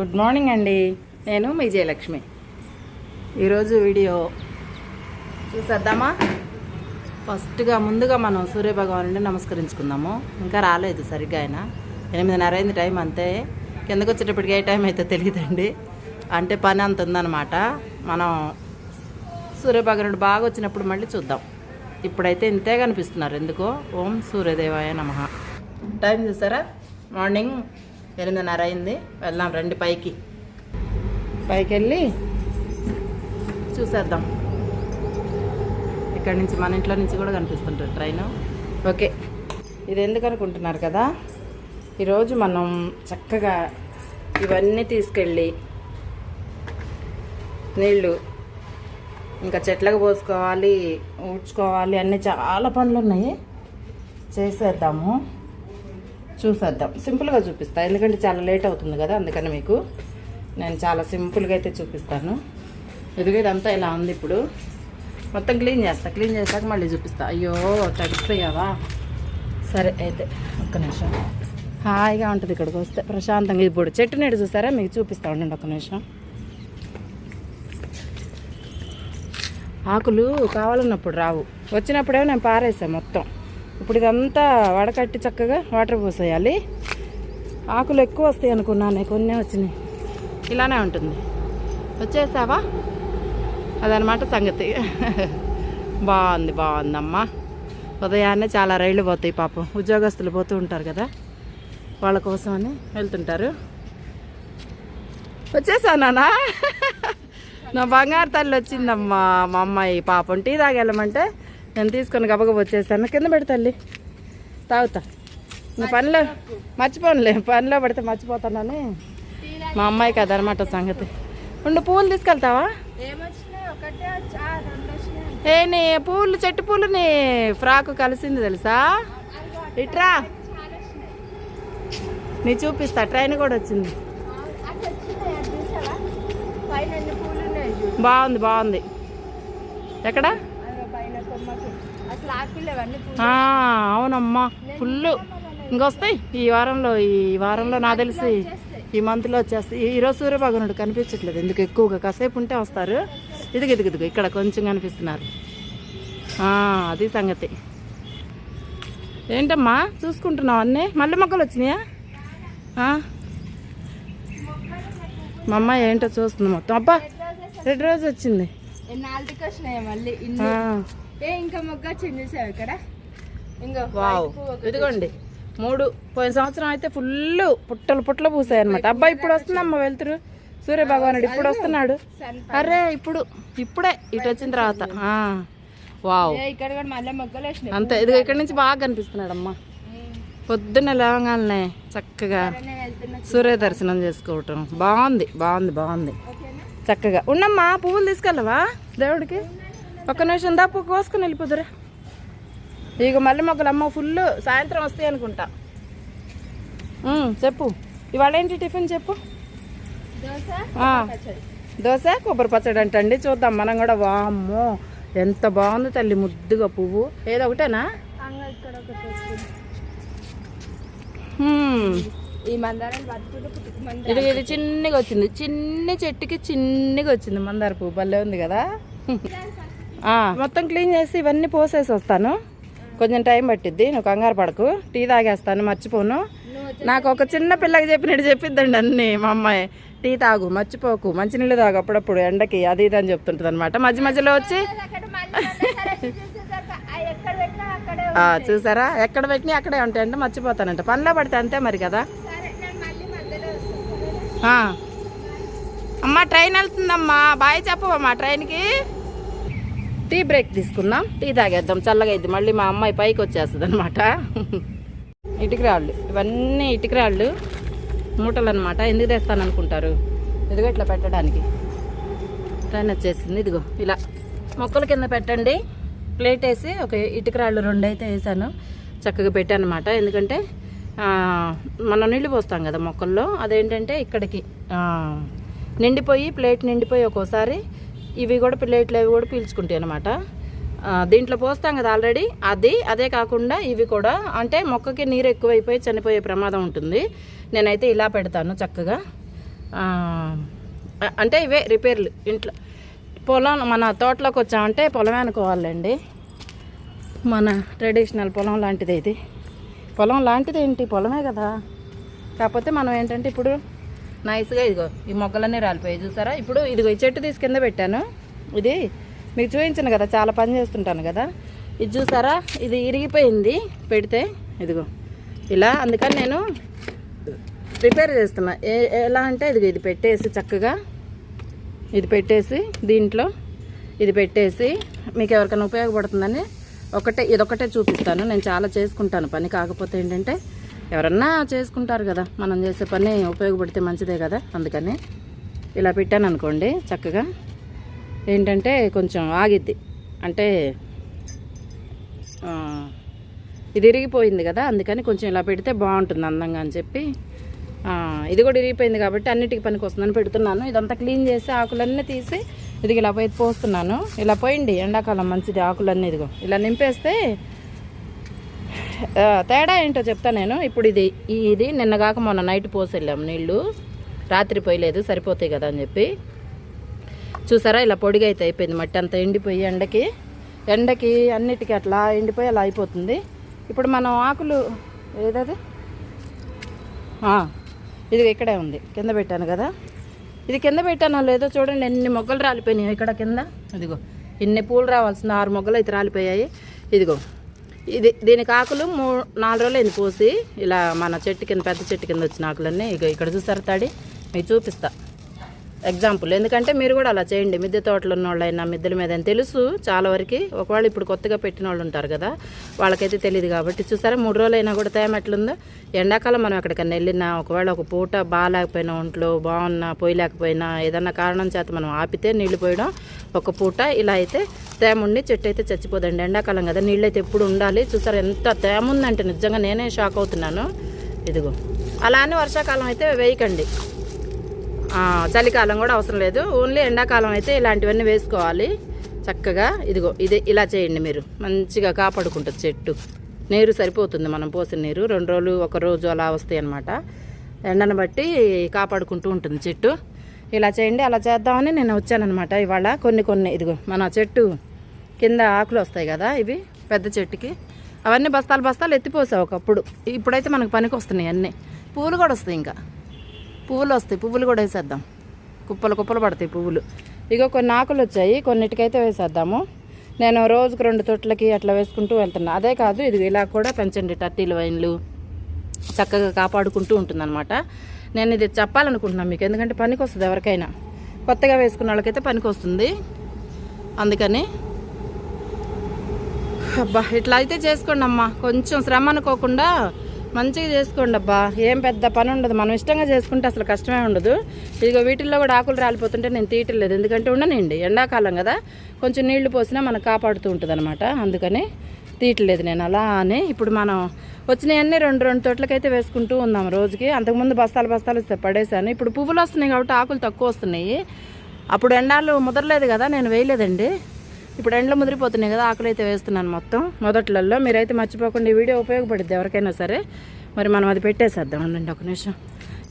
Good morning అండి నేను మీ జయలక్ష్మి. ఈరోజు వీడియో చూసేద్దామా? ఫస్ట్గా ముందుగా మనం సూర్యభగవానుడిని నమస్కరించుకుందాము. ఇంకా రాలేదు సరిగ్గా ఆయన. ఎనిమిదిన్నర అయింది టైం అంతే. కిందకు వచ్చేటప్పటికి ఏ టైం అయితే తెలియదండి. అంటే పని అంత ఉందన్నమాట. మనం సూర్యభగవానుడు బాగా వచ్చినప్పుడు మళ్ళీ చూద్దాం. ఇప్పుడైతే ఇంతే కనిపిస్తున్నారు. ఎందుకో? ఓం సూర్యదేవాయ నమ. టైం చూసారా? మార్నింగ్ ఎనిమిదిన్నర అయింది. వెళ్దాం రండి పైకి. పైకి వెళ్ళి చూసేద్దాం. ఇక్కడ నుంచి మన ఇంట్లో నుంచి కూడా కనిపిస్తుంటుంది ట్రైన్. ఓకే. ఇది ఎందుకు అనుకుంటున్నారు కదా? ఈరోజు మనం చక్కగా ఇవన్నీ తీసుకెళ్ళి నీళ్ళు ఇంకా చెట్లకు పోసుకోవాలి ఊడ్చుకోవాలి అన్నీ చాలా పనులు ఉన్నాయి చేసేద్దాము. చూసేద్దాం. సింపుల్గా చూపిస్తా. ఎందుకంటే చాలా లేట్ అవుతుంది కదా అందుకని మీకు నేను చాలా సింపుల్గా అయితే చూపిస్తాను. ఎదుగు ఇదంతా ఇలా ఉంది ఇప్పుడు. మొత్తం క్లీన్ చేస్తా. క్లీన్ చేశాక మళ్ళీ చూపిస్తా. అయ్యో తడిసిపోయావా? సరే అయితే ఒక్క నిమిషం. హాయిగా ఉంటుంది ఇక్కడికి వస్తే. ప్రశాంతంగా ఇప్పుడు చెట్టు నీడు చూసారా? మీకు చూపిస్తా ఉండండి ఒక్క నిమిషం. ఆకులు కావాలన్నప్పుడు రావు. వచ్చినప్పుడేమో నేను పారేసా మొత్తం. ఇప్పుడు ఇదంతా వడకట్టి చక్కగా వాటర్ పోసేయాలి. ఆకులు ఎక్కువ వస్తాయి అనుకున్నాను కొన్ని వచ్చినాయి. ఇలానే ఉంటుంది. వచ్చేసావా? అదనమాట సంగతి. బాగుంది బాగుందమ్మా. ఉదయాన్నే చాలా రైళ్ళు పోతాయి పాపం. ఉద్యోగస్తులు పోతూ ఉంటారు కదా వాళ్ళ కోసమని వెళ్తుంటారు. వచ్చేసా నానా నా బంగారు తల్లి వచ్చిందమ్మా మా అమ్మాయి పాపం. టీ తాగెళ్ళమంటే నేను తీసుకొని గబగబ వచ్చేసాను. కింద పెడి తల్లి. తాగుతా. నా పనిలో మర్చిపోనులే. పనిలో పడితే మర్చిపోతానని మా అమ్మాయికి అదనమాట సంగతి. ఉండు పూలు తీసుకెళ్తావా? ఏ నీ పూలు చెట్టు పూలు నీ ఫ్రాక్ కలిసింది తెలుసా? ఇట్రా. నీ చూపిస్తా ట్రైన్ కూడా వచ్చింది. బాగుంది బాగుంది. ఎక్కడ అదిగో పైన కొమ్మకి అసలు ఆకులు అవన్నీ పూలు ఆ, అవునమ్మా ఫుల్ ఇంకొస్తాయి? ఈ వారంలో ఈ వారంలో నాకు తెలిసి ఈ మంత్లో వచ్చేస్తాయి. ఈ- ఈరోజు సూర్యభగవానుడు కనిపించట్లేదు. ఎందుకు ఎక్కువగా కాసేపు ఉంటే వస్తారు. ఇదిగో ఇదిగో ఇదిగో ఇక్కడ కొంచెం కనిపిస్తున్నారు. అది సంగతి. ఏంటమ్మా? చూసుకుంటున్నావు అన్నీ? మళ్ళీ మొక్కలు వచ్చినాయా? మా అమ్మాయి ఏంటో చూస్తుంది మొత్తం. అబ్బా రెడ్ రోజు వచ్చింది. ఏ ఇంకా మొగ్గ వచ్చింది చూసావు ఇక్కడ? ఇంకో వావ్. ఇదిగోండి. మూడు పోయిన సంవత్సరం అయితే ఫుల్ పుట్టలు పుట్టలు పూసాయి అనమాట అబ్బా ఇప్పుడు వస్తుందమ్మా వెళ్తురు సూర్య భగవానుడు ఇప్పుడు వస్తున్నాడు. అరే ఇప్పుడు ఇప్పుడే ఇటు వచ్చిన తర్వాత. ఆ. వావ్. ఇక్కడ కూడా మళ్ళీ మొగ్గలు వచ్చినాయి. అంతే ఇదిగో ఇక్కడి నుంచి బాగా కనిపిస్తున్నాడు అమ్మా పొద్దున్న లేవగానే చక్కగా సూర్య దర్శనం చేసుకోవటం. బాగుంది బాగుంది బాగుంది. చక్కగా. ఉన్నమ్మా పువ్వులు తీసుకెళ్ళవా దేవుడికి? ఒక్క నిమిషం దా పువ్వు కోసుకుని వెళ్ళిపోదురా. ఇక మళ్ళీ మొక్కలు అమ్మ ఫుల్ సాయంత్రం వస్తాయి అనుకుంటా. చెప్పు. ఇవాళ ఏంటి టిఫిన్ చెప్పు? దోశ కొబ్బరి పచ్చడి. అంటండి. చూద్దాం మనం కూడా. వామ్మో ఎంత బాగుంది తల్లి ముద్దుగా పువ్వు. ఏదో ఒకటేనా? ఇది ఇది చిన్నగా వచ్చింది. చిన్న చెట్టుకి చిన్నగా వచ్చింది మందార పువ్వు. భలే ఉంది కదా? మొత్తం క్లీన్ చేసి ఇవన్నీ పోసేసి వస్తాను. కొంచెం టైం పట్టిద్ది నువ్వు కంగారు పడకు. టీ తాగేస్తాను మర్చిపోను. నాకు ఒక చిన్న పిల్లకి చెప్పినట్టు చెప్పిద్దండి అన్ని మా అమ్మాయి. టీ తాగు మర్చిపోకు. మంచినీళ్ళు తాగు అప్పుడప్పుడు ఎండకి అది ఇది అని చెప్తుంటుంది అనమాట మధ్య మధ్యలో వచ్చి చూసారా ఎక్కడ పెట్టినా అక్కడే ఆ, చూసారా? ఎక్కడ పెట్టినా అక్కడే ఉంటాయంటే మర్చిపోతానంట. పనిలో పడితే అంతే మరి కదా. అమ్మా ట్రైన్ వెళ్తుందమ్మా. బాయ్ చెప్పవమ్మా ట్రైన్కి. టీ బ్రేక్ తీసుకుందాం. టీ తాగేద్దాం. చల్లగా అయితే మళ్ళీ మా అమ్మాయి పైకి వచ్చేస్తుంది అనమాట ఇటుకరాళ్ళు ఇవన్నీ ఇటుకరాళ్ళు మూటలు అనమాట ఎందుకు తెస్తాను అనుకుంటారు ఇదిగో ఇట్లా పెట్టడానికి. ట్రైన్ వచ్చేసింది. ఇదిగో ఇలా. మొక్కల కింద పెట్టండి. ప్లేట్ వేసి ఒక ఇటుకరాళ్ళు రెండు అయితే వేసాను. చక్కగా పెట్టాను అనమాట ఎందుకంటే మనం నీళ్ళు పోస్తాం కదా మొక్కల్లో. అదేంటంటే ఇక్కడికి నిండిపోయి ప్లేట్ నిండిపోయి ఒక్కోసారి ఇవి కూడా ప్లేట్లు అవి కూడా పీల్చుకుంటాయి అనమాట దీంట్లో పోస్తాం కదా ఆల్రెడీ అది అదే కాకుండా ఇవి కూడా అంటే మొక్కకి నీరు ఎక్కువైపోయి చనిపోయే ప్రమాదం ఉంటుంది. నేనైతే ఇలా పెడతాను చక్కగా. అంటే ఇవే రిపేర్లు. ఇంట్లో పొలం మన తోటలోకి వచ్చామంటే పొలమే అనుకోవాలండి. మన ట్రెడిషనల్ పొలం లాంటిది ఇది. పొలం లాంటిది ఏంటి? పొలమే కదా. కాకపోతే మనం ఏంటంటే ఇప్పుడు నైస్గా ఇదిగో ఈ మొక్కలన్నీ రాలిపోయాయి చూసారా? ఇప్పుడు ఇదిగో ఈ చెట్టు తీసి కింద పెట్టాను. ఇది మీకు చూపించాను కదా చాలా పని చేస్తుంటాను కదా. ఇది చూసారా? ఇది ఇరిగిపోయింది పెడితే ఇదిగో. ఇలా అందుకని నేను ప్రిపేర్ చేస్తున్నా. ఏ ఎలా అంటే ఇదిగో ఇది పెట్టేసి చక్కగా ఇది పెట్టేసి దీంట్లో ఇది పెట్టేసి మీకు ఎవరికైనా ఉపయోగపడుతుందని ఒకటే ఇదొకటే చూపిస్తాను. నేను చాలా చేసుకుంటాను పని. కాకపోతే ఏంటంటే ఎవరన్నా చేసుకుంటారు కదా మనం చేసే పని ఉపయోగపడితే మంచిదే కదా అందుకని ఇలా పెట్టాను అనుకోండి చక్కగా. ఏంటంటే కొంచెం ఆగిద్ది. అంటే ఇది ఇరిగిపోయింది కదా అందుకని కొంచెం ఇలా పెడితే బాగుంటుంది అందంగా అని చెప్పి ఇది కూడా ఇరిగిపోయింది కాబట్టి అన్నిటికి పనికి వస్తుందని పెడుతున్నాను. ఇదంతా క్లీన్ చేసి ఆకులన్నీ తీసి ఇది ఇలా పోయి పోస్తున్నాను. ఇలా పోయింది ఎండాకాలం మంచిది ఆకులన్నీ ఇదిగో. ఇలా నింపేస్తే తేడా ఏంటో చెప్తా నేను. ఇప్పుడు ఇది ఇది నిన్న కాక మొన్న నైట్ పోసి వెళ్ళాం నీళ్ళు. రాత్రి పోయలేదు సరిపోతాయి కదా అని చెప్పి. చూసారా ఇలా పొడిగా అయితే అయిపోయింది మట్టి అంతా ఎండిపోయి ఎండకి. ఎండకి అన్నిటికీ అట్లా ఎండిపోయి అలా అయిపోతుంది. ఇప్పుడు మనం ఆకులు ఏదది? ఇది ఇక్కడే ఉంది కింద పెట్టాను కదా. ఇది కింద పెట్టానో లేదో చూడండి ఎన్ని మొగ్గలు రాలిపోయినాయి ఇక్కడ కింద. ఇదిగో ఇన్ని పూలు రావాల్సిన ఆరు మొగ్గలు అయితే రాలిపోయాయి. ఇదిగో ఇది దీనికి ఆకులు మూ నాలుగు రోజులు పోసి. ఇలా మన చెట్టు కింద పెద్ద చెట్టు కింద వచ్చిన ఆకులన్నీ ఇక ఇక్కడ చూసారు తాడి? మీకు చూపిస్తా. ఎగ్జాంపుల్ ఎందుకంటే మీరు కూడా అలా చేయండి. మిద్దె తోటలు ఉన్న వాళ్ళైనా మిద్దెల మీద అని తెలుసు. చాలా వరకు ఒకవేళ ఇప్పుడు కొత్తగా పెట్టిన వాళ్ళు ఉంటారు కదా వాళ్ళకైతే తెలియదు కాబట్టి. చూసారా మూడు రోజులు అయినా కూడా తేమ ఎట్లుందో? ఎండాకాలం మనం ఎక్కడికైనా వెళ్ళినా ఒకవేళ ఒక పూట బాగాలేకపోయినా ఒంట్లో బాగున్నా పోయలేకపోయినా ఏదన్నా కారణం చేత మనం ఆపితే నీళ్ళు పోయడం ఒక పూట ఇలా అయితే తేమ ఉండి చెట్టు అయితే చచ్చిపోదండి. ఎండాకాలం కదా నీళ్ళైతే ఎప్పుడు ఉండాలి? చూసారా ఎంత తేమ ఉందంటే నిజంగా నేనే షాక్ అవుతున్నాను. ఇదిగో అలా అని వర్షాకాలం అయితే వేయకండి. చలికాలం కూడా అవసరం లేదు. ఓన్లీ ఎండాకాలం అయితే ఇలాంటివన్నీ వేసుకోవాలి. చక్కగా ఇదిగో ఇదే ఇలా చేయండి మీరు. మంచిగా కాపాడుకుంటుంది చెట్టు. నీరు సరిపోతుంది మనం పోసిన నీరు. రెండు రోజులు ఒక రోజు అలా వస్తాయి అన్నమాట. ఎండను బట్టి కాపాడుకుంటూ ఉంటుంది చెట్టు. ఇలా చేయండి అలా చేద్దామని నేను వచ్చానమాట ఇవాళ కొన్ని కొన్ని ఇదిగో మన చెట్టు కింద ఆకులు వస్తాయి కదా ఇవి పెద్ద చెట్టుకి. అవన్నీ బస్తాలు బస్తాలు ఎత్తిపోసావు ఒకప్పుడు. ఇప్పుడైతే మనకు పనికి వస్తున్నాయి అన్నీ. పూలు కూడా వస్తాయి ఇంకా. పువ్వులు వస్తాయి పువ్వులు కూడా వేసేద్దాం. కుప్పలు కుప్పలు పడతాయి పువ్వులు. ఇగో కొన్ని ఆకులు వచ్చాయి కొన్నిటికైతే వేసేద్దాము. నేను రోజుకు రెండు తొట్లకి అట్లా వేసుకుంటూ వెళ్తున్నా. అదే కాదు ఇది ఇలా కూడా పెంచండి టర్టీలు వైన్లు. చక్కగా కాపాడుకుంటూ ఉంటుందన్నమాట. నేను ఇది చెప్పాలనుకుంటున్నాను మీకు ఎందుకంటే పనికి వస్తుంది ఎవరికైనా. కొత్తగా వేసుకున్న వాళ్ళకైతే పనికి వస్తుంది అందుకని అబ్బా ఇట్లా అయితే చేసుకోండి అమ్మా కొంచెం శ్రమ అనుకోకుండా మంచిగా చేసుకోండి అబ్బా. ఏం పెద్ద పని ఉండదు. మనం ఇష్టంగా చేసుకుంటే అసలు కష్టమే ఉండదు. ఇదిగో వీటిల్లో కూడా ఆకులు రాలిపోతుంటే నేను తీయటలేదు ఎందుకంటే ఉండనండి ఎండాకాలం కదా. కొంచెం నీళ్ళు పోసినా మనకు కాపాడుతూ ఉంటుంది అనమాట అందుకని తీయట్లేదు నేను. అలా అని ఇప్పుడు మనం వచ్చినాయన్నీ రెండు రెండు తోటలకైతే వేసుకుంటూ ఉన్నాం రోజుకి. అంతకుముందు బస్తాలు బస్తాలు పడేశాను. పడేసాను ఇప్పుడు పువ్వులు వస్తున్నాయి కాబట్టి ఆకులు తక్కువ వస్తున్నాయి. అప్పుడు ఎండాలు ముదరలేదు కదా. నేను వేయలేదండి. ఇప్పుడు ఎండలు ముదిరిపోతున్నాయి కదా ఆకులు అయితే వేస్తున్నాను మొత్తం. మొదట్లలో మీరైతే మర్చిపోకుండా ఈ వీడియో ఉపయోగపడుద్ది ఎవరికైనా సరే. మరి మనం అది పెట్టేసేద్దాం అండి ఒక నిమిషం.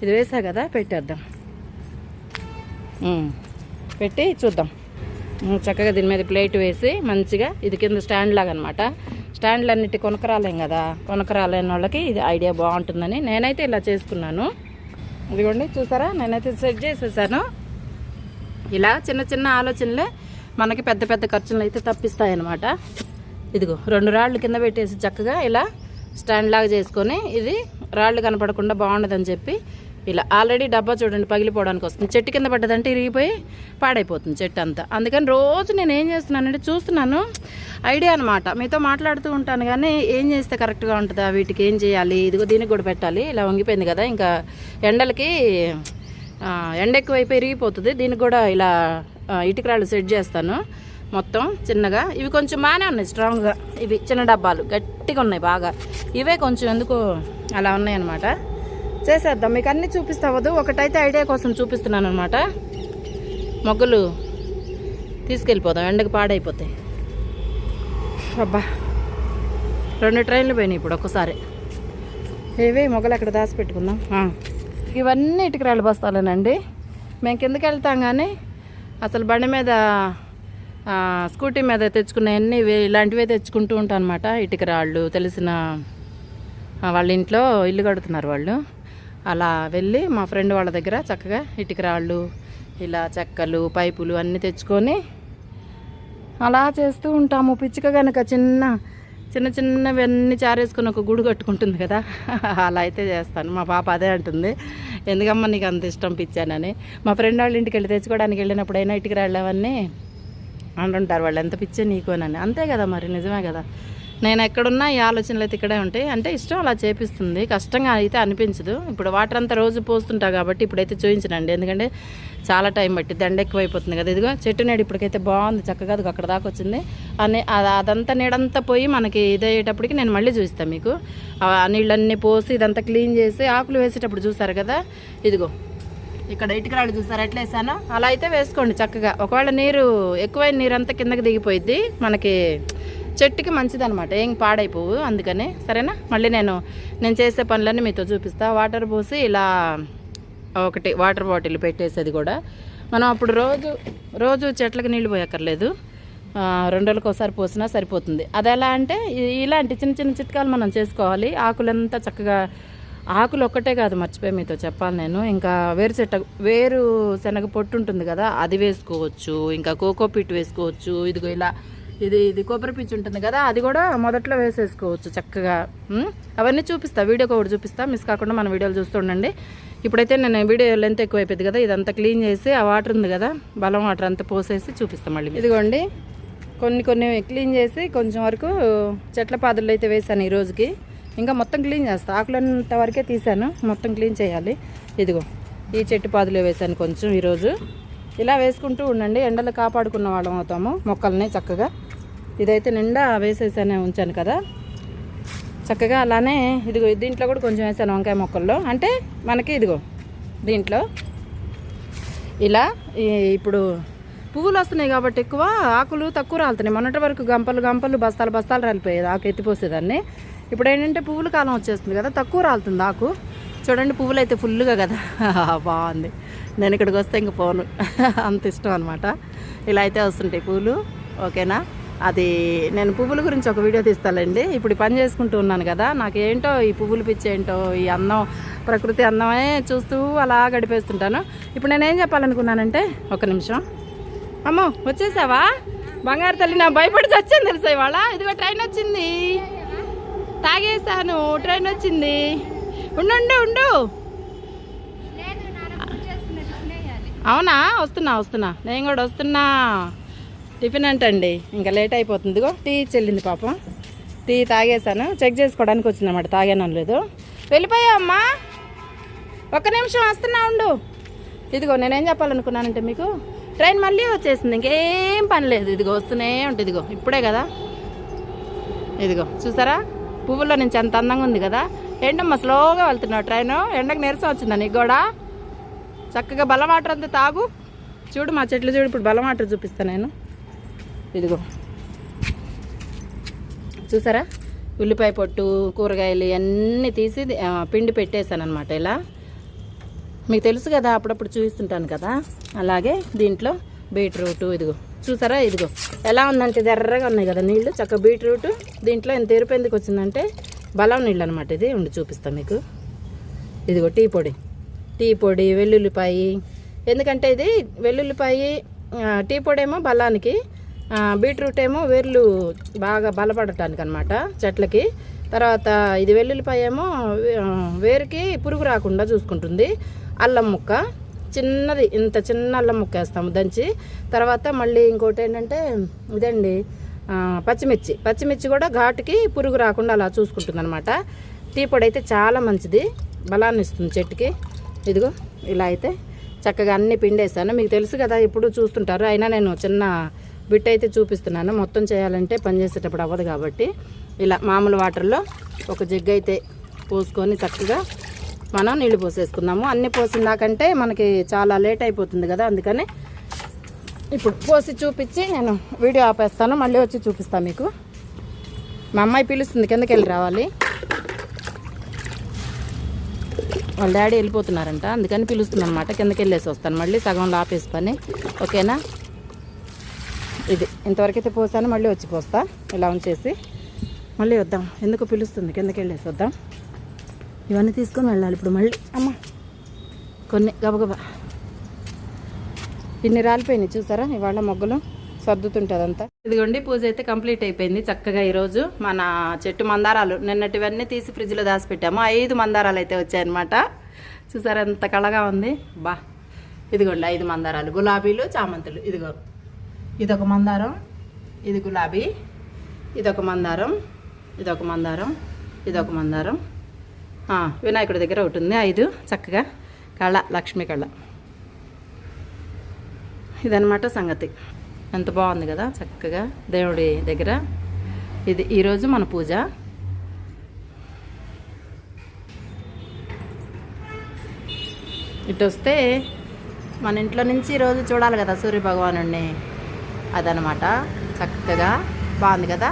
ఇది వేసా కదా పెట్టేద్దాం. పెట్టి చూద్దాం. చక్కగా దీని మీద ప్లేట్ వేసి మంచిగా ఇది కింద స్టాండ్ లాగా అనమాట స్టాండ్లు అన్నిటి కొనకరాలేం కదా కొనకరాలేని వాళ్ళకి ఇది ఐడియా బాగుంటుందని నేనైతే ఇలా చేసుకున్నాను ఇదిగోండి చూసారా? నేనైతే సెట్ చేసేసాను. ఇలా చిన్న చిన్న ఆలోచనలే మనకి పెద్ద పెద్ద ఖర్చులు అయితే తప్పిస్తాయన్నమాట. ఇదిగో రెండు రాళ్ళు కింద పెట్టేసి చక్కగా ఇలా స్టాండ్ లాగా చేసుకొని ఇది రాళ్ళు కనపడకుండా బాగుండదని చెప్పి ఇలా ఆల్రెడీ డబ్బా చూడండి పగిలిపోవడానికి వస్తుంది. చెట్టు కింద పడ్డదంటే ఇరిగిపోయి పాడైపోతుంది చెట్టు అంతా. అందుకని రోజు నేను ఏం చేస్తున్నానంటే చూస్తున్నాను ఐడియా అనమాట మీతో మాట్లాడుతూ ఉంటాను కానీ ఏం చేస్తే కరెక్ట్గా ఉంటుందా వీటికి ఏం చేయాలి ఇదిగో దీనికి కూడా పెట్టాలి. ఇలా వంగిపోయింది కదా ఇంకా ఎండలకి ఎండ ఎక్కువైపోయి ఇరిగిపోతుంది. దీనికి కూడా ఇలా ఇటుకరాళ్ళు సెట్ చేస్తాను. మొత్తం చిన్నగా. ఇవి కొంచెం బాగానే ఉన్నాయి స్ట్రాంగ్గా ఇవి చిన్న డబ్బాలు గట్టిగా ఉన్నాయి బాగా. ఇవే కొంచెం ఎందుకు అలా ఉన్నాయి అనమాట చేసేద్దాం. మీకు అన్నీ చూపిస్తావద్దు ఒకటైతే ఐడియా కోసం చూపిస్తున్నాను అనమాట మొగ్గలు తీసుకెళ్ళిపోదాం. ఎండకు పాడైపోతాయి. అబ్బా. రెండు ట్రైన్లు పోయినాయి ఇప్పుడు ఒక్కసారి. ఏవే మొగ్గలు అక్కడ దాచి పెట్టుకుందాం ఇవన్నీ ఇటుకరాళ్ళు బస్తాలేనండి. మేము కిందకి వెళ్తాం కానీ అసలు బండి మీద స్కూటీ మీద తెచ్చుకున్నవన్నీ ఇలాంటివే తెచ్చుకుంటూ ఉంటాం అనమాట ఇటుక రాళ్ళు తెలిసిన వాళ్ళ ఇంట్లో ఇల్లు కడుతున్నారు వాళ్ళు. అలా వెళ్ళి మా ఫ్రెండ్ వాళ్ళ దగ్గర చక్కగా ఇటుక రాళ్ళు ఇలా చెక్కలు పైపులు అన్నీ తెచ్చుకొని అలా చేస్తూ ఉంటాము. పిచ్చుక కనుక చిన్న చిన్న చిన్నవన్నీ చారేసుకొని ఒక గుడి కట్టుకుంటుంది కదా. అలా అయితే చేస్తాను. మా పాప అదే అంటుంది. ఎందుకమ్మా నీకు అంత ఇష్టం పిచ్చానని. మా ఫ్రెండ్ వాళ్ళ ఇంటికి వెళ్ళి తెచ్చుకోవడానికి వెళ్ళినప్పుడైనా ఇంటికి రాళ్ళవన్నీ అంటుంటారు వాళ్ళు. ఎంత పిచ్చే నీకోనని అంతే కదా మరి నిజమే కదా. నేను ఎక్కడున్నా ఈ ఆలోచనలు అయితే ఇక్కడే ఉంటాయి. అంటే ఇష్టం అలా చేపిస్తుంది. కష్టంగా అయితే అనిపించదు. ఇప్పుడు వాటర్ అంతా రోజు పోస్తుంటా కాబట్టి ఇప్పుడైతే చూపించనండి ఎందుకంటే చాలా టైం పట్టి దండ ఎక్కువైపోతుంది కదా. ఇదిగో చెట్టు నీడ ఇప్పటికైతే బాగుంది చక్కగా అది అక్కడ దాకా వచ్చింది. అని అది అదంతా నీడంతా పోయి మనకి ఇదయ్యేటప్పటికి నేను మళ్ళీ చూస్తాను మీకు. ఆ నీళ్ళన్నీ పోసి ఇదంతా క్లీన్ చేసి ఆకులు వేసేటప్పుడు చూసారు కదా. ఇదిగో ఇక్కడ ఇటుకరాళ్ళు చూసారు ఎట్లా వేసానో? అలా అయితే వేసుకోండి చక్కగా. ఒకవేళ నీరు ఎక్కువైన నీరు అంతా కిందకి దిగిపోయిద్ది మనకి చెట్టుకి మంచిది అనమాట ఏం పాడైపోవు అందుకని. సరేనా? మళ్ళీ నేను నేను చేసే పనులన్నీ మీతో చూపిస్తా. వాటర్ పోసి ఇలా ఒకటి వాటర్ బాటిల్ పెట్టేసేది కూడా. మనం అప్పుడు రోజు రోజు చెట్లకు నీళ్ళు పోయక్కర్లేదు. రెండు రోజులకు ఒకసారి పోసినా సరిపోతుంది. అది ఎలా అంటే ఇలాంటి చిన్న చిన్న చిట్కాలు మనం చేసుకోవాలి. ఆకులంతా చక్కగా ఆకులు ఒక్కటే కాదు మర్చిపోయి మీతో చెప్పాలి నేను. ఇంకా వేరు చెట్ట వేరు శనగ పొట్టు ఉంటుంది కదా అది వేసుకోవచ్చు. ఇంకా కోకో పిట్ వేసుకోవచ్చు. ఇదిగో ఇలా ఇది ఇది కొబ్బరి పిచ్చి ఉంటుంది కదా అది కూడా మొదట్లో వేసేసుకోవచ్చు చక్కగా. అవన్నీ చూపిస్తా వీడియోకి ఒకటి చూపిస్తా. మిస్ కాకుండా మన వీడియోలు చూస్తుండండి ఇప్పుడైతే నేను వీడియో లెంత్ ఎక్కువైపోయింది కదా ఇదంతా క్లీన్ చేసి ఆ వాటర్ ఉంది కదా బలం వాటర్ అంతా పోసేసి చూపిస్తాం మళ్ళీ ఇదిగోండి కొన్ని కొన్ని క్లీన్ చేసి కొంచెం వరకు చెట్ల పాదులు అయితే వేసాను ఈరోజుకి ఇంకా మొత్తం క్లీన్ చేస్తాను ఆకులంత వరకే తీసాను మొత్తం క్లీన్ చేయాలి. ఇదిగో ఈ చెట్టు పాదులు వేసాను కొంచెం ఈరోజు ఇలా వేసుకుంటూ ఉండండి ఎండలు కాపాడుకున్న వాళ్ళం అవుతాము మొక్కల్ని చక్కగా. ఇదైతే నిండా వేసేసానే ఉంచాను కదా. చక్కగా అలానే ఇదిగో దీంట్లో కూడా కొంచెం వేసాను వంకాయ మొక్కల్లో. అంటే మనకి ఇదిగో దీంట్లో ఇలా ఈ- ఇప్పుడు పువ్వులు వస్తున్నాయి కాబట్టి ఎక్కువ ఆకులు తక్కువ రాలుతున్నాయి. మొన్నటి వరకు గంపలు గంపలు బస్తాలు బస్తాలు రాలిపోయేది ఆకు ఎత్తిపోసేదాన్ని ఇప్పుడు ఏంటంటే పువ్వుల కాలం వచ్చేస్తుంది కదా తక్కువ రాలుతుంది ఆకు. చూడండి పువ్వులు అయితే ఫుల్గా కదా. బాగుంది. నేను ఇక్కడికి వస్తే ఇంక పోను. అంత ఇష్టం అనమాట ఇలా అయితే వస్తుంటాయి పువ్వులు. ఓకేనా? అది నేను పువ్వుల గురించి ఒక వీడియో తీస్తానండి ఇప్పుడు పని చేసుకుంటూ ఉన్నాను కదా నాకేంటో ఈ పువ్వులు పిచ్చి ఏంటో ఈ అందం ప్రకృతి అందమే చూస్తూ అలా గడిపేస్తుంటాను. ఇప్పుడు నేనేం చెప్పాలనుకున్నానంటే ఒక నిమిషం. అమ్మో వచ్చేసావా? బంగారు తల్లి నా భయపడి వచ్చాను తెలుసా ఇవాళ? ఇదిగో ట్రైన్ వచ్చింది. తాగేసాను ట్రైన్ వచ్చింది. ఉండు ఉండు ఉండు. అవునా? వస్తున్నా వస్తున్నా. నేను కూడా వస్తున్నా. టిఫిన్ అంటండి. ఇంకా లేట్ అయిపోతుంది. ఇదిగో టీ చెల్లింది పాపం. టీ తాగేసాను చెక్ చేసుకోవడానికి వచ్చిందన్నమాట. తాగానో లేదు వెళ్ళిపోయావమ్మా ఒక్క నిమిషం వస్తున్నా ఉండు. ఇదిగో నేనేం చెప్పాలనుకున్నానంటే మీకు ట్రైన్ మళ్ళీ వచ్చేసింది. ఇంకేం పని లేదు. ఇదిగో వస్తూనే ఉంటుంది ఇదిగో ఇప్పుడే కదా. ఇదిగో చూసారా? పువ్వుల్లో నుంచి అంత అందంగా ఉంది కదా. ఎండమ్మ స్లోగా వెళ్తున్నావు ట్రైన్. ఎండకు నీరసం వచ్చిందా నీకు కూడా? చక్కగా బలం వాటర్ అంతా తాగు. చూడు మా చెట్లు చూడు ఇప్పుడు బలం వాటర్ చూపిస్తాను నేను. ఇదిగో. చూసారా? ఉల్లిపాయ పొట్టు కూరగాయలు అన్నీ తీసి పిండి పెట్టేశాను అనమాట ఇలా. మీకు తెలుసు కదా అప్పుడప్పుడు చూపిస్తుంటాను కదా. అలాగే దీంట్లో బీట్రూట్ ఇదిగో. చూసారా? ఇదిగో. ఎలా ఉందంటే ఎర్రగా ఉన్నాయి కదా నీళ్ళు చక్క బీట్రూట్. దీంట్లో ఎంత ఎరుపు ఎందుకు వచ్చిందంటే బలం నీళ్ళు అనమాట ఇది. ఉండి చూపిస్తాను మీకు. ఇదిగో టీ పొడి. టీ పొడి వెల్లుల్లిపాయి. ఎందుకంటే ఇది వెల్లుల్లిపాయి టీ పొడి ఏమో బలానికి బీట్రూట్ ఏమో వేర్లు బాగా బలపడటానికి అనమాట చెట్లకి. తర్వాత ఇది వెల్లుల్లిపాయ ఏమో వేరుకి పురుగు రాకుండా చూసుకుంటుంది. అల్లం ముక్క చిన్నది ఇంత చిన్న అల్లం ముక్క వేస్తాము దంచి. తర్వాత మళ్ళీ ఇంకోటి ఏంటంటే ఇదండి పచ్చిమిర్చి. పచ్చిమిర్చి కూడా ఘాటుకి పురుగు రాకుండా అలా చూసుకుంటుంది అనమాట టీ పొడి అయితే చాలా మంచిది. బలాన్ని ఇస్తుంది చెట్టుకి. ఇదిగో ఇలా అయితే చక్కగా అన్ని పిండేసాను మీకు తెలుసు కదా ఇప్పుడు చూస్తుంటారు. అయినా నేను చిన్న బిట్ అయితే చూపిస్తున్నాను. మొత్తం చేయాలంటే పని చేసేటప్పుడు అవ్వదు కాబట్టి ఇలా మామూలు వాటర్లో ఒక జగ్ అయితే పోసుకొని చక్కగా మనం నీళ్ళు పోసేసుకుందాము అన్ని పోసిందాకంటే మనకి చాలా లేట్ అయిపోతుంది కదా అందుకని ఇప్పుడు పోసి చూపించి నేను వీడియో ఆపేస్తాను. మళ్ళీ వచ్చి చూపిస్తాను మీకు. మా అమ్మాయి పిలుస్తుంది కిందకి వెళ్ళి రావాలి. వాళ్ళ డాడీ వెళ్ళిపోతున్నారంట అందుకని పిలుస్తున్నాను అనమాట కిందకి వెళ్ళేసి వస్తాను. మళ్ళీ సగంలో ఆపేసి పని. ఓకేనా? ఇది ఇంతవరకు అయితే పోసాను మళ్ళీ వచ్చి పోస్తా. ఇలా ఉంచేసి మళ్ళీ వద్దాం. ఎందుకు పిలుస్తుంది? కిందకి వెళ్ళేసి వద్దాం. ఇవన్నీ తీసుకొని వెళ్ళాలి ఇప్పుడు మళ్ళీ. అమ్మ కొన్ని గబగబా. ఇన్ని రాలిపోయినాయి చూసారా? ఇవాళ మొగ్గలు సర్దుతుంటుంది అంతా ఇదిగోండి పూజ అయితే కంప్లీట్ అయిపోయింది చక్కగా ఈరోజు. మన చెట్టు మందారాలు నిన్నటివన్నీ తీసి ఫ్రిడ్జ్లో దాచిపెట్టాము. ఐదు మందారాలు అయితే వచ్చాయన్నమాట. చూసారా ఎంత కళగా ఉంది? బా. ఇదిగోండి ఐదు మందారాలు. గులాబీలు చామంతులు. ఇదిగో. ఇదొక మందారం ఇది గులాబీ ఇదొక మందారం ఇదొక మందారం ఇదొక మందారం. వినాయకుడి దగ్గర ఒకటి ఉంది ఐదు చక్కగా కళ లక్ష్మీ కళ ఇదనమాట సంగతి. ఎంత బాగుంది కదా చక్కగా దేవుడి దగ్గర. ఇది ఈరోజు మన పూజ. ఇటు వస్తే మన ఇంట్లో నుంచి ఈరోజు చూడాలి కదా సూర్య భగవానుడిని అదనమాట. చక్కగా బాగుంది కదా?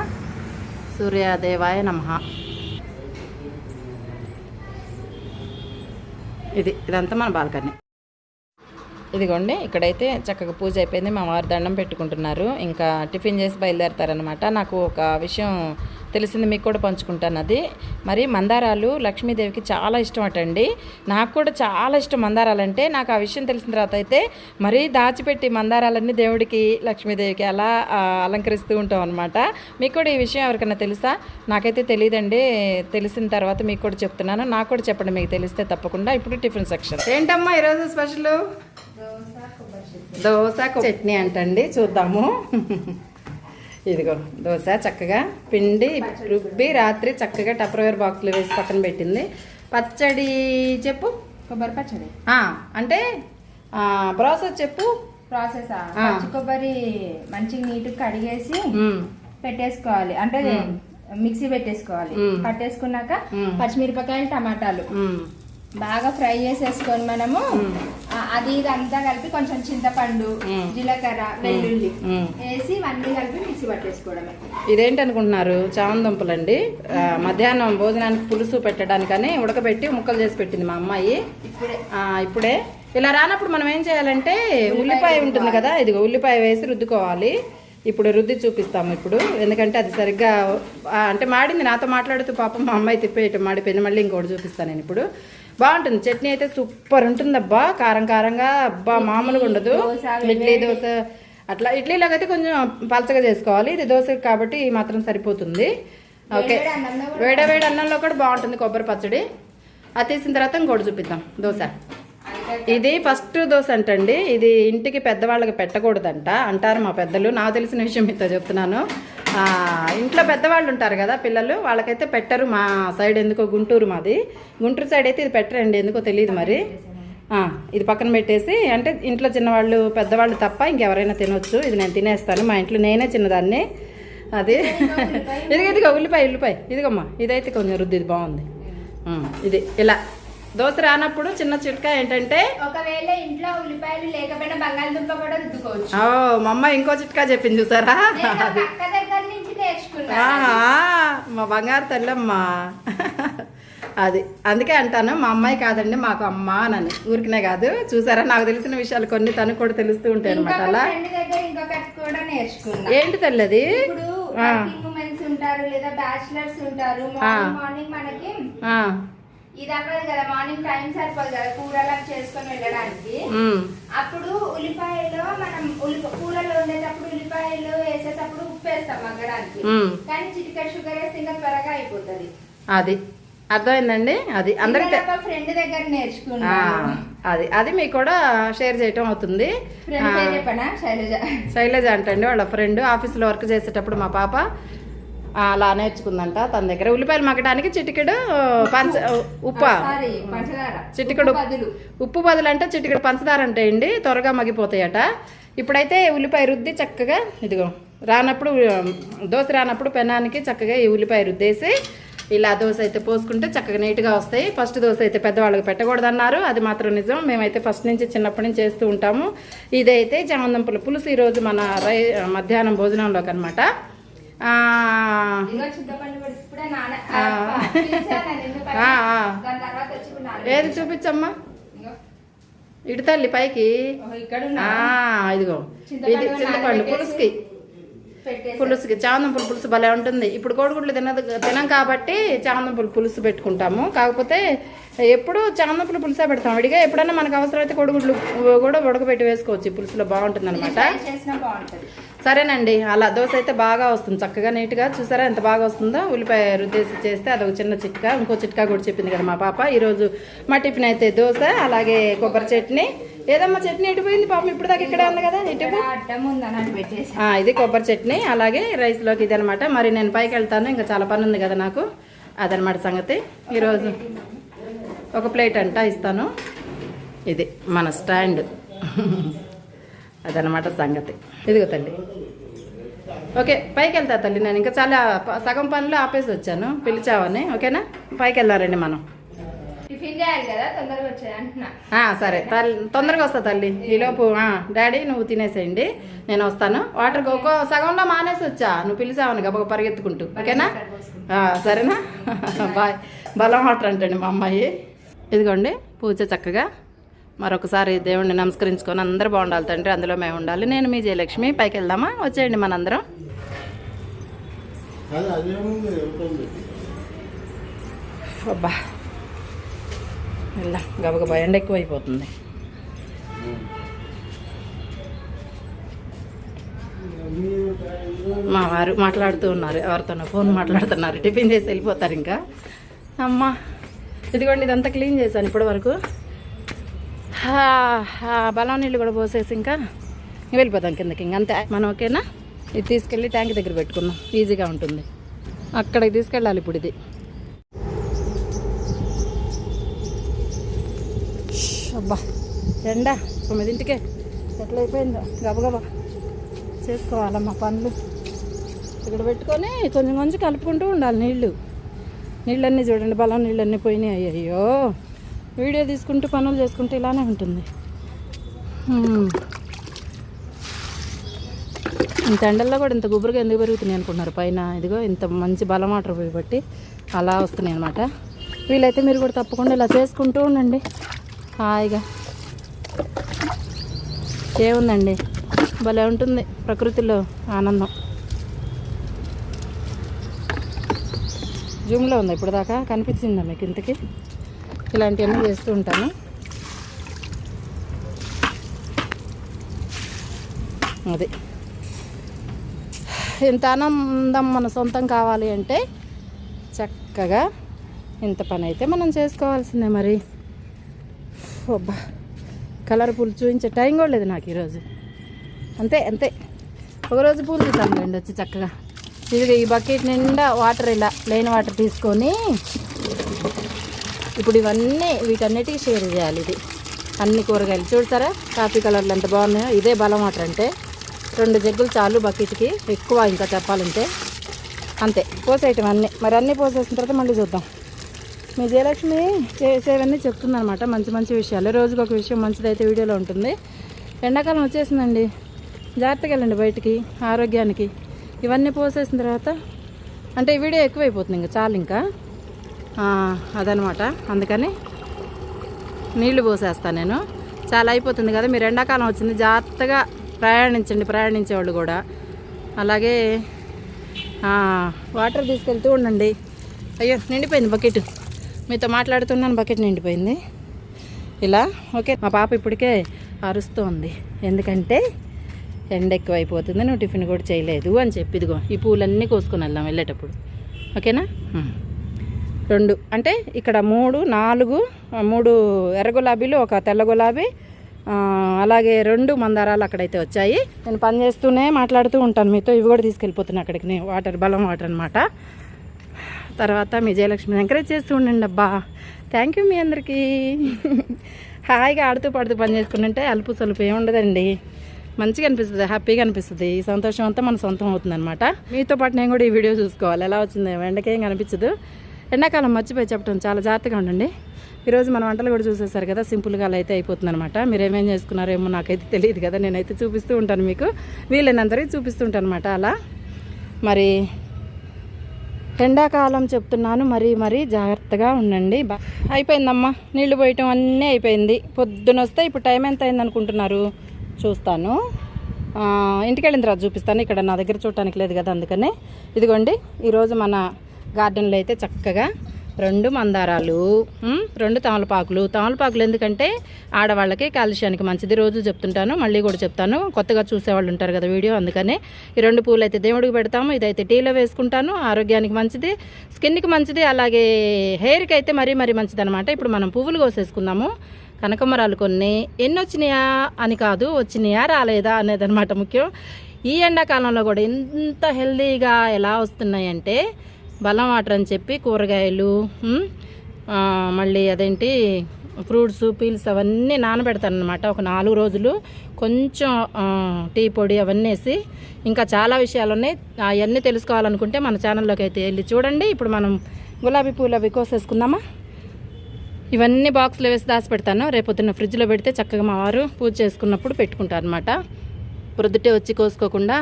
సూర్యదేవాయ నమ. ఇది ఇదంతా మన బాల్కనీ. ఇదిగోండి ఇక్కడైతే చక్కగా పూజ అయిపోయింది. మా వారు దండం పెట్టుకుంటున్నారు. ఇంకా టిఫిన్ చేసి బయలుదేరతారనమాట నాకు ఒక విషయం తెలిసింది మీకు కూడా పంచుకుంటాను అది. మరి మందారాలు లక్ష్మీదేవికి చాలా ఇష్టం అటండి. నాకు కూడా చాలా ఇష్టం మందారాలు అంటే నాకు ఆ విషయం తెలిసిన తర్వాత అయితే మరీ దాచిపెట్టి మందారాలన్నీ దేవుడికి లక్ష్మీదేవికి అలా అలంకరిస్తూ ఉంటాం అనమాట మీకు కూడా ఈ విషయం ఎవరికైనా తెలుసా? నాకైతే తెలియదండి తెలిసిన తర్వాత మీకు కూడా చెప్తున్నాను. నాకు కూడా చెప్పండి మీకు తెలిస్తే తప్పకుండా. ఇప్పుడు టిఫిన్ సెక్షన్. ఏంటమ్మా ఈరోజు స్పెషల్? దోశ చట్నీ అంటండి. చూద్దాము. ఇదిగో దోశ చక్కగా పిండి రుబ్బి రాత్రి చక్కగా టప్రవేర్ బాక్స్లో వేసి పక్కన పెట్టింది. పచ్చడి చెప్పు? కొబ్బరి పచ్చడి. అంటే ప్రాసెస్ చెప్పు. ప్రాసెస్. పచ్చి కొబ్బరి మంచిగా నీట్గా కడిగేసి పెట్టేసుకోవాలి. అంటే మిక్సీ పెట్టేసుకోవాలి. పట్టేసుకున్నాక. పచ్చిమిరపకాయలు టమాటాలు. బాగా ఫ్రై చేసేసుకొని మనము అది ఇది అంతా కలిపి కొంచెం చింతపండు. జీలకర్ర వెల్లుల్లి. వేసి ఇవన్నీ కలిపి మిక్సీ పట్టేసుకోవడమే. ఇదేంటి అనుకుంటున్నారు చామందుంపలండి ఆ, మధ్యాహ్నం భోజనానికి పులుసు పెట్టడానికని ఉడకబెట్టి ముక్కలు చేసి పెట్టింది మా అమ్మాయి. ఇప్పుడే. ఇప్పుడే. ఇలా రానప్పుడు మనం ఏం చేయాలంటే ఉల్లిపాయ ఉంటుంది కదా ఇదిగో ఉల్లిపాయ వేసి రుద్దుకోవాలి. ఇప్పుడు రుద్ది చూపిస్తాము ఇప్పుడు. ఎందుకంటే అది సరిగ్గా అంటే మాడింది నాతో మాట్లాడుతూ పాపం మా అమ్మాయి తిప్పేయటం మాడిపోయింది. మళ్ళీ ఇంకోటి చూపిస్తాను నేను ఇప్పుడు. బాగుంటుంది. చట్నీ అయితే సూపర్ ఉంటుంది అబ్బా కారం కారంగా అబ్బా మామూలుగా ఉండదు. ఇడ్లీ దోశ అట్లా ఇడ్లీలాగా అయితే కొంచెం పలచగా చేసుకోవాలి. ఇది దోశ కాబట్టి మాత్రం సరిపోతుంది. ఓకే. వేడివేడి అన్నంలో కూడా బాగుంటుంది కొబ్బరి పచ్చడి. అది తీసిన తర్వాత ఇంకోటి చూపిద్దాం. దోశ. ఇది ఫస్ట్ దోశ అంటండి. ఇది ఇంటికి పెద్దవాళ్ళకి పెట్టకూడదంట. అంటారు మా పెద్దలు. నాకు తెలిసిన విషయం మీతో చెప్తున్నాను. ఇంట్లో పెద్దవాళ్ళు ఉంటారు కదా పిల్లలు వాళ్ళకైతే పెట్టరు. మా సైడ్ ఎందుకో గుంటూరు మాది. గుంటూరు సైడ్ అయితే ఇది పెట్టరండి. ఎందుకో తెలియదు మరి. ఇది పక్కన పెట్టేసి అంటే ఇంట్లో చిన్నవాళ్ళు పెద్దవాళ్ళు తప్ప ఇంకెవరైనా తినొచ్చు. ఇది నేను తినేస్తాను. మా ఇంట్లో నేనే చిన్నదాన్ని. అది ఇదిగో ఇదిగో ఉల్లిపాయ ఉల్లిపాయ. ఇదిగమ్మా ఇదైతే కొంచెం రుద్ది ఇది బాగుంది. ఇది ఇలా. దోశ రానప్పుడు చిన్న చిట్కా ఏంటంటే ఒకవేళ ఇంట్లో ఉల్లిపాయలు లేకపోయినా బంగాళదుంప కూడా రుద్దుకోవచ్చు. ఓ మా అమ్మ ఇంకో చిట్కా చెప్పింది చూసారా? మా బంగారు తల్లమ్మ. అది అందుకే అంటాను మా అమ్మాయి కాదండి మాకు అమ్మ అని ఊరికనే కాదు. చూసారా? నాకు తెలిసిన విషయాలు కొన్ని తనకు కూడా తెలుస్తూ ఉంటాయి అనమాట అలా? ఏంటి తల్లది. వర్కింగ్ ఉమెన్స్ ఉంటారు లేదా బ్యాచిలర్స్ ఉంటారు మార్నింగ్ మనకి ఇది అవ్వదు కదా మార్నింగ్ టైం సరిపోదు కదా చేసుకొని వెళ్ళడానికి. అప్పుడు ఉల్లిపాయలో మనం కూరలో ఉండేటప్పుడు ఉల్లిపాయలు వేసేటప్పుడు ఉప్పు వేస్తాం మగ్గడానికి. కానీ షుగర్ వేస్తే ఇంకా త్వరగా అయిపోతుంది. అది. అర్థమైందండి? అది అందరికి ఫ్రెండ్ దగ్గర నేర్చుకున్నా అది. అది మీకు కూడా షేర్ చేయటం అవుతుంది. శైలజ. శైలజ అంటండి వాళ్ళ ఫ్రెండ్ ఆఫీస్లో వర్క్ చేసేటప్పుడు మా పాప అలా నేర్చుకుందంట. తన దగ్గర ఉల్లిపాయలు మగ్గడానికి చిటికెడు పంచ ఉప్ప. చిటికెడు ఉప్పు బదులు. అంటే చిటికెడు పంచదార అంటే అండి త్వరగా మగ్గిపోతాయట. ఇప్పుడైతే ఉల్లిపాయ రుద్ది చక్కగా ఇదిగో రానప్పుడు దోశ రానప్పుడు పెనానికి చక్కగా ఈ ఉల్లిపాయ రుద్దేసి ఇలా దోశ అయితే పోసుకుంటే చక్కగా నీట్గా వస్తాయి. ఫస్ట్ దోశ అయితే పెద్దవాళ్ళకి పెట్టకూడదన్నారు. అది మాత్రం నిజం. మేమైతే ఫస్ట్ నుంచి చిన్నప్పటి నుంచి చేస్తూ ఉంటాము. ఇదైతే చామందంపుల పులుసు. ఈరోజు మన రై మధ్యాహ్నం భోజనంలోకి అనమాట ఏది చూపించమ్మా. ఇటు తల్లి పైకి. ఇదిగో. ఇది చింతపండు పులుసుకి. పులుసుకి చామంతుల పులుసు భలే ఉంటుంది. ఇప్పుడు కోడిగుడ్లు తినదు తినం కాబట్టి చామంతుల పులుసు పెట్టుకుంటాము. కాకపోతే ఎప్పుడు చామంతుల పులుసే పెడతాం. విడిగా ఎప్పుడైనా మనకు అవసరమైతే కోడిగుడ్లు కూడా ఉడకబెట్టి వేసుకోవచ్చు. ఈ పులుసులో బాగుంటుంది. అనమాట సరేనండి. అలా దోశ అయితే బాగా వస్తుంది. చక్కగా నీట్గా చూసారా ఎంత బాగా వస్తుందో? ఉల్లిపాయ రుద్దేసి చేస్తే అదొక చిన్న చిట్కా ఇంకో చిట్కా కూడా చెప్పింది కదా మా పాప. ఈరోజు మా టిఫిన్ అయితే దోశ అలాగే కొబ్బరి చట్నీ. ఏదమ్మా చట్నీ? ఎటు పోయింది పాపం? ఇప్పుడు దాకా ఇక్కడే ఉంది కదా ఇటు ఇది కొబ్బరి చట్నీ అలాగే రైస్లోకి ఇది అనమాట మరి నేను పైకి వెళ్తాను ఇంకా చాలా పని ఉంది కదా నాకు. అదనమాట సంగతి. ఈరోజు ఒక ప్లేట్ అంట ఇస్తాను. ఇది మన స్టాండ్. అదనమాట సంగతి. ఇదిగో తల్లి. ఓకే పైకి వెళ్తా తల్లి నేను. ఇంకా చాలా సగం పనులు ఆపేసి వచ్చాను. పిలిచావని. ఓకేనా? పైకి వెళ్ళారండి మనం సరే. తల్లి తొందరగా వస్తా తల్లి. ఈలోపు డాడీ నువ్వు తినేసేయండి. నేను వస్తాను. వాటర్ ఒక సగంలో మానేసి వచ్చా. నువ్వు పిలిచావని గబగ పరిగెత్తుకుంటూ. ఓకేనా? సరేనా? బాయ్. బలం వాటర్ అంటండి మా అమ్మాయి. ఇదిగోండి పూజ చక్కగా. మరొకసారి దేవుణ్ణి నమస్కరించుకొని అందరూ బాగుండాలి తండ్రి అందులో మేము ఉండాలి. నేను మీ జయలక్ష్మి పైకి వెళ్దామా? వచ్చేయండి మనందరం. అబ్బా. వెళ్దాం. గబగబా ఎండ ఎక్కువైపోతుంది. మా వారు మాట్లాడుతూ ఉన్నారు. ఎవరితోనో ఫోన్ మాట్లాడుతున్నారు. టిఫిన్ చేసి వెళ్ళిపోతారు ఇంకా. అమ్మా. ఇదిగోండి ఇదంతా క్లీన్ చేశాను ఇప్పటి వరకు హా, హా, బలం నీళ్ళు కూడా పోసేసి ఇంకా వెళ్ళిపోతాం కిందకి. ఇంక అంతే. మనం ఓకేనా? ఇది తీసుకెళ్ళి ట్యాంక్ దగ్గర పెట్టుకున్నాం. ఈజీగా ఉంటుంది. అక్కడికి తీసుకెళ్ళాలి ఇప్పుడు ఇది. అబ్బా రెండా? తొమ్మిదింటికే. ఎట్లయిపోయిందో? గబగబా చేసుకోవాలమ్మా పనులు. ఇక్కడ పెట్టుకొని కొంచెం కొంచెం కలుపుకుంటూ ఉండాలి నీళ్ళు. నీళ్ళన్నీ చూడండి బలం నీళ్ళన్నీ పోయినాయి. అయ్యో వీడియో తీసుకుంటూ పనులు చేసుకుంటూ ఇలానే ఉంటుంది. ఇంత ఎండల్లో కూడా ఇంత గుబురుగా ఎందుకు పెరుగుతున్నాయి అనుకుంటున్నారు? పైన ఇదిగో ఇంత మంచి బలం వాటర్ పోయి బట్టి అలా వస్తున్నాయి అనమాట వీలైతే మీరు కూడా తప్పకుండా ఇలా చేసుకుంటూ ఉండండి. హాయిగా. ఏముందండి? భలే ఉంటుంది ప్రకృతిలో ఆనందం. జూమ్లో ఉంది ఇప్పుడు దాకా కనిపించిందా మీకు ఇంతకి? ఇలాంటివన్నీ చేస్తూ ఉంటాను. అది. ఇంత ఆనందం మన సొంతం కావాలి అంటే చక్కగా ఇంత పని అయితే మనం చేసుకోవాల్సిందే మరి. అబ్బా కలర్ పూలు చూపించే టైం కూడా లేదు నాకు ఈరోజు. అంతే అంతే. ఒకరోజు పూలు తీసాను వచ్చి చక్కగా. ఇది ఈ బకెట్ నిండా వాటర్ ఇలా లేని వాటర్ తీసుకొని ఇప్పుడు ఇవన్నీ వీటన్నిటికీ షేర్ చేయాలి ఇది. అన్ని కూరగాయలు. చూడతారా కాఫీ కలర్లు ఎంత బాగున్నాయో. ఇదే బలం వాటర్ అంటే. రెండు జగ్గులు చాలు బకెట్కి. ఎక్కువ ఇంకా చెప్పాలంటే. అంతే. పోసేయటం అన్నీ. మరి అన్నీ పోసేసిన తర్వాత మళ్ళీ చూద్దాం. మీ జయలక్ష్మి చేసేవన్నీ చెప్తుందనమాట మంచి మంచి విషయాలు. రోజుకి ఒక విషయం మంచిదైతే వీడియోలో ఉంటుంది. ఎండాకాలం వచ్చేసిందండి. జాగ్రత్తగా వెళ్ళండి బయటికి ఆరోగ్యానికి. ఇవన్నీ పోసేసిన తర్వాత అంటే ఈ వీడియో ఎక్కువైపోతుంది ఇంకా చాలు ఇంకా. అదనమాట. అందుకని నీళ్ళు పోసేస్తాను నేను. చాలా అయిపోతుంది కదా మీరు ఎండాకాలం వచ్చింది జాగ్రత్తగా ప్రయాణించండి ప్రయాణించేవాళ్ళు కూడా. అలాగే వాటర్ తీసుకెళ్తూ ఉండండి. అయ్యో నిండిపోయింది బకెట్. మీతో మాట్లాడుతున్నాను బకెట్ నిండిపోయింది. ఇలా ఓకే. మా పాప ఇప్పటికే అరుస్తోంది. ఎందుకంటే ఎండ ఎక్కువైపోతుంది నువ్వు టిఫిన్ కూడా చేయలేదు అని చెప్పి ఇదిగో ఈ పూలన్నీ కోసుకొని వెళ్దాం వెళ్ళేటప్పుడు. ఓకేనా. రెండు అంటే ఇక్కడ మూడు నాలుగు మూడు ఎర్ర గులాబీలు ఒక తెల్ల గులాబీ అలాగే రెండు మందారాలు అక్కడైతే వచ్చాయి. నేను పని చేస్తూనే మాట్లాడుతూ ఉంటాను మీతో ఇవి కూడా తీసుకెళ్ళిపోతున్నాను అక్కడికి నేను వాటర్ బలం వాటర్ అనమాట తర్వాత మీ జయలక్ష్మిని ఎంకరేజ్ చేస్తూ ఉండండి అబ్బా. థ్యాంక్ యూ మీ అందరికీ. హాయిగా ఆడుతూ పాడుతూ పని చేసుకుంటుంటే అలుపు సలుపు ఏముండదండి. మంచిగా అనిపిస్తుంది హ్యాపీగా అనిపిస్తుంది. ఈ సంతోషం అంతా మన సొంతం అవుతుంది అనమాట మీతో పాటు నేను కూడా ఈ వీడియో చూసుకోవాలి. ఎలా వచ్చింది ఎండకేం కనిపించదు. ఎండాకాలం మర్చిపోయి చెప్పడం చాలా జాగ్రత్తగా ఉండండి. ఈరోజు మన వంటలు కూడా చూసేసారు కదా సింపుల్గా అలా అయితే అయిపోతుంది అనమాట మీరు ఏమేం చేసుకున్నారో ఏమో నాకైతే తెలియదు కదా నేనైతే చూపిస్తూ ఉంటాను మీకు. వీలైనంతవరకు చూపిస్తూ ఉంటాను అనమాట అలా. మరి ఎండాకాలం చెప్తున్నాను మరీ మరీ జాగ్రత్తగా ఉండండి. అయిపోయిందమ్మా. నీళ్ళు పోయటం అన్నీ అయిపోయింది. పొద్దున వస్తే ఇప్పుడు టైం ఎంత అయింది అనుకుంటున్నారు చూస్తాను. ఇంటికి వెళ్ళిన తర్వాత చూపిస్తాను. ఇక్కడ నా దగ్గర చూడటానికి లేదు కదా అందుకనే. ఇదిగోండి ఈరోజు మన గార్డెన్లో అయితే చక్కగా రెండు మందారాలు రెండు తమలపాకులు. తమలపాకులు ఎందుకంటే ఆడవాళ్ళకి కాల్షియానికి మంచిది. రోజు చెప్తుంటాను మళ్ళీ కూడా చెప్తాను. కొత్తగా చూసేవాళ్ళు ఉంటారు కదా వీడియో అందుకనే. ఈ రెండు పూలు అయితే దేవుడికి పెడతాము. ఇదైతే టీలో వేసుకుంటాను. ఆరోగ్యానికి మంచిది స్కిన్కి మంచిది అలాగే హెయిర్కి అయితే మరీ మరీ మంచిది అనమాట ఇప్పుడు మనం పువ్వులు కోసేసుకుందాము. కనకమరాలు కొన్ని ఎన్ని వచ్చినాయా అని కాదు వచ్చినాయా రాలేదా అనేది అనమాట ముఖ్యం. ఈ ఎండాకాలంలో కూడా ఎంత హెల్దీగా ఎలా వస్తున్నాయంటే బలం వాటర్ అని చెప్పి కూరగాయలు మళ్ళీ అదేంటి ఫ్రూట్స్ పీల్స్ అవన్నీ నానబెడతాను అనమాట ఒక నాలుగు రోజులు కొంచెం టీ పొడి అవన్నీ వేసి ఇంకా చాలా విషయాలు ఉన్నాయి అవన్నీ తెలుసుకోవాలనుకుంటే మన ఛానల్లోకి అయితే వెళ్ళి చూడండి. ఇప్పుడు మనం గులాబీ పూలు అవి కోసేసుకుందామా? ఇవన్నీ బాక్స్లో వేసి దాచి పెడతాను రేపొద్దున్న ఫ్రిడ్జ్లో పెడితే చక్కగా మా వారు పూజ చేసుకున్నప్పుడు పెట్టుకుంటారు అనమాట ప్రొద్దుటే వచ్చి కోసుకోకుండా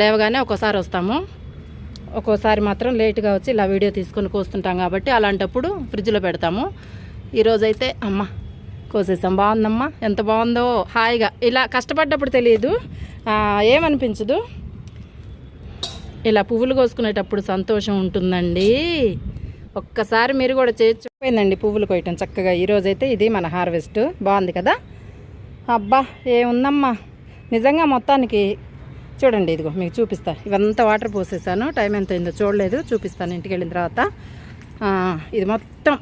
లేవగానే ఒక్కోసారి వస్తాము. ఒక్కోసారి మాత్రం లేట్గా వచ్చి ఇలా వీడియో తీసుకొని కోస్తుంటాం కాబట్టి అలాంటప్పుడు ఫ్రిడ్జ్లో పెడతాము. ఈరోజైతే అమ్మ కోసేసాం. బాగుందమ్మా. ఎంత బాగుందో. హాయిగా. ఇలా కష్టపడ్డప్పుడు తెలియదు. ఏమనిపించదు. ఇలా పువ్వులు కోసుకునేటప్పుడు సంతోషం ఉంటుందండి. ఒక్కసారి మీరు కూడా చేయొచ్చు పోయిందండి పువ్వులు కొయ్యటం చక్కగా. ఈరోజైతే ఇది మన హార్వెస్ట్. బాగుంది కదా? అబ్బా ఏముందమ్మా? నిజంగా మొత్తానికి చూడండి ఇదిగో మీకు చూపిస్తా. ఇవంతా వాటర్ పోసేసాను. టైం ఎంత అయిందో చూడలేదు. చూపిస్తాను ఇంటికి వెళ్ళిన తర్వాత. ఇది మొత్తం.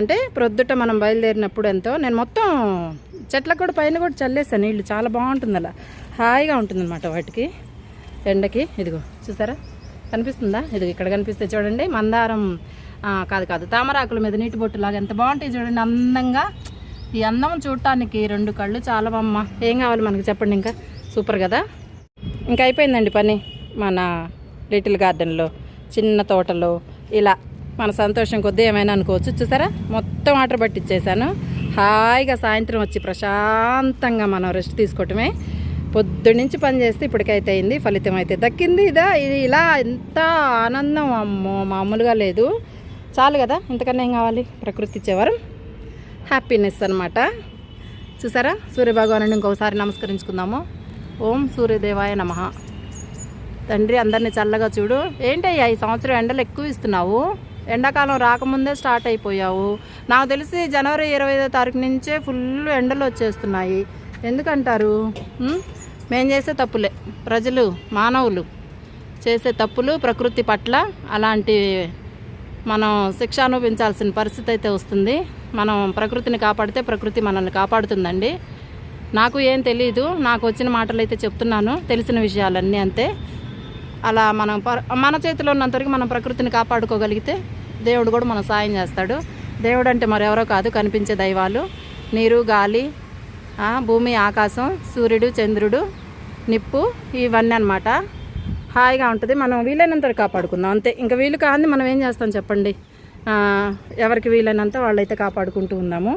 అంటే ప్రొద్దుట మనం బయలుదేరినప్పుడు ఎంతో నేను మొత్తం చెట్లకు కూడా పైన కూడా చల్లేసాను. నీళ్ళు చాలా బాగుంటుంది అలా. హాయిగా ఉంటుందన్నమాట వాటికి. ఎండకి. ఇదిగో చూసారా? కనిపిస్తుందా? ఇదిగో ఇక్కడ కనిపిస్తే చూడండి. మందారం కాదు కాదు. తామరాకుల మీద నీటి బొట్టులాగా ఎంత బాగుంటాయి చూడండి అందంగా. ఈ అందం చూడటానికి రెండు కళ్ళు చాలా బామ్మ ఏం కావాలి మనకి చెప్పండి ఇంకా? సూపర్ కదా? ఇంకా అయిపోయిందండి పని మన లిటిల్ గార్డెన్లో. చిన్న తోటలో. ఇలా మన సంతోషం కొద్దీ ఏమైనా అనుకోవచ్చు. చూసారా? మొత్తం వాటర్ పట్టించేసాను హాయిగా సాయంత్రం వచ్చి ప్రశాంతంగా మనం రెస్ట్ తీసుకోవటమే. పొద్దున్నుంచి పని చేస్తే ఇప్పటికైతే అయింది. ఫలితం అయితే దక్కింది. ఇదా ఇది ఇలా ఎంత ఆనందం అమ్మో మామూలుగా లేదు. చాలు కదా? ఇంతకన్నా ఏం కావాలి? ప్రకృతి ఇచ్చేవారు. హ్యాపీనెస్ అనమాట చూసారా? సూర్యభగవాను ఇంకొకసారి నమస్కరించుకుందాము. ఓం సూర్యదేవాయ నమ. తండ్రి అందరినీ చల్లగా చూడు. ఏంటయ్యా ఈ సంవత్సరం ఎండలు ఎక్కువ ఇస్తున్నావు? ఎండాకాలం రాకముందే స్టార్ట్ అయిపోయావు. నాకు తెలిసి జనవరి ఇరవై ఐదో తారీఖు నుంచే ఫుల్ ఎండలు వచ్చేస్తున్నాయి. ఎందుకంటారు? మేము చేసే తప్పులే. ప్రజలు మానవులు చేసే తప్పులు ప్రకృతి పట్ల అలాంటి మనం శిక్ష అనుభవించాల్సిన పరిస్థితి అయితే వస్తుంది. మనం ప్రకృతిని కాపాడితే ప్రకృతి మనల్ని కాపాడుతుందండి. నాకు ఏం తెలియదు నాకు వచ్చిన మాటలు అయితే చెప్తున్నాను. తెలిసిన విషయాలన్నీ అంతే. అలా మనం ప- మన చేతిలో ఉన్నంతవరకు మనం ప్రకృతిని కాపాడుకోగలిగితే దేవుడు కూడా మనం సాయం చేస్తాడు. దేవుడు అంటే మరెవరో కాదు కనిపించే దైవాలు. నీరు గాలి భూమి ఆకాశం సూర్యుడు చంద్రుడు నిప్పు ఇవన్నీ అన్నమాట. హాయిగా ఉంటుంది. మనం వీలైనంత కాపాడుకుందాం. అంతే. ఇంకా వీలు కాంది మనం ఏం చేస్తాం చెప్పండి? ఎవరికి వీలైనంత వాళ్ళైతే కాపాడుకుంటూ ఉందాము.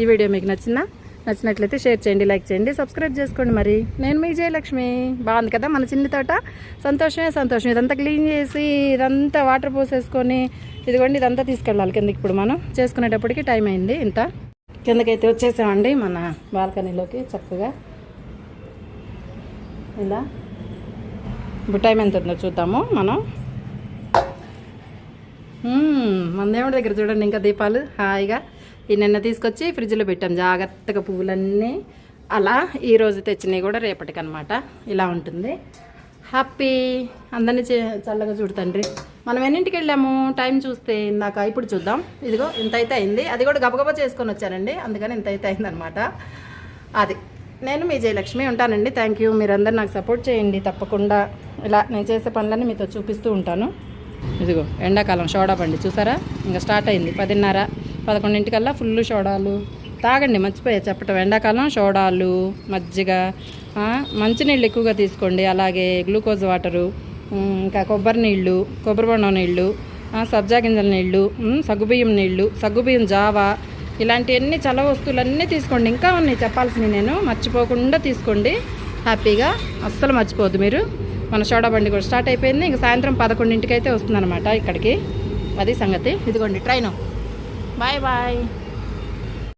ఈ వీడియో మీకు నచ్చిందా? నచ్చినట్లయితే షేర్ చేయండి లైక్ చేయండి సబ్స్క్రైబ్ చేసుకోండి మరి. నేను మీ జయలక్ష్మి బాగుంది కదా మన చిన్ని తోట? సంతోషమే సంతోషం. ఇదంతా క్లీన్ చేసి ఇదంతా వాటర్ పోసేసుకొని ఇదిగోండి ఇదంతా తీసుకెళ్ళాలి కిందకి ఇప్పుడు మనం. చేసుకునేటప్పటికి టైం అయింది. ఇంత. కిందకైతే వచ్చేసామండి మన బాల్కనీలోకి చక్కగా. ఇలా. ఇప్పుడు ఎంత ఉందో చూద్దాము మనం. మన దేవుడి దగ్గర చూడండి ఇంకా దీపాలు హాయిగా. ఈ నిన్న తీసుకొచ్చి ఫ్రిడ్జ్లో పెట్టాం. జాగ్రత్తగా పువ్వులన్నీ అలా ఈరోజు తెచ్చినవి కూడా రేపటికనమాట ఇలా ఉంటుంది. హ్యాపీ. అందరినీ చల్లగా చూడు తండ్రి. మనం ఎన్నింటికి వెళ్ళాము? టైం చూస్తే ఇందాక. ఇప్పుడు చూద్దాం. ఇదిగో ఇంత అయితే అయింది. అది కూడా గబగబా చేసుకొని వచ్చానండి. అందుకని ఇంత అయితే అయిందనమాట అది. నేను మీ జయలక్ష్మి ఉంటానండి. థ్యాంక్ యూ మీరందరూ నాకు సపోర్ట్ చేయండి తప్పకుండా. ఇలా నేను చేసే పనులన్నీ మీతో చూపిస్తూ ఉంటాను. ఇదిగో ఎండాకాలం సోడా బండి చూసారా? ఇంకా స్టార్ట్ అయింది. పదిన్నర పదకొండింటికల్లా ఫుల్ సోడాలు తాగండి మర్చిపోయా చెప్పటం. ఎండాకాలం సోడాలు మజ్జిగ మంచినీళ్ళు ఎక్కువగా తీసుకోండి. అలాగే గ్లూకోజ్ వాటరు ఇంకా కొబ్బరి నీళ్ళు కొబ్బరి బొండం నీళ్ళు సబ్జా గింజల నీళ్ళు సగ్గుబియ్యం నీళ్ళు సగ్గుబియ్యం జావా ఇలాంటివన్నీ చలవ వస్తువులన్నీ తీసుకోండి. ఇంకా ఉన్నాయి చెప్పాల్సినవి నేను. మర్చిపోకుండా తీసుకోండి. హ్యాపీగా. అస్సలు మర్చిపోవద్దు మీరు. మన సోడా బండి కూడా స్టార్ట్ అయిపోయింది. ఇంక సాయంత్రం పదకొండింటికి అయితే వస్తుందన్నమాట ఇక్కడికి. అది సంగతి. ఇదిగోండి ట్రైను. Bye bye.